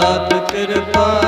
ਆਪ ਕਿਰਪਾ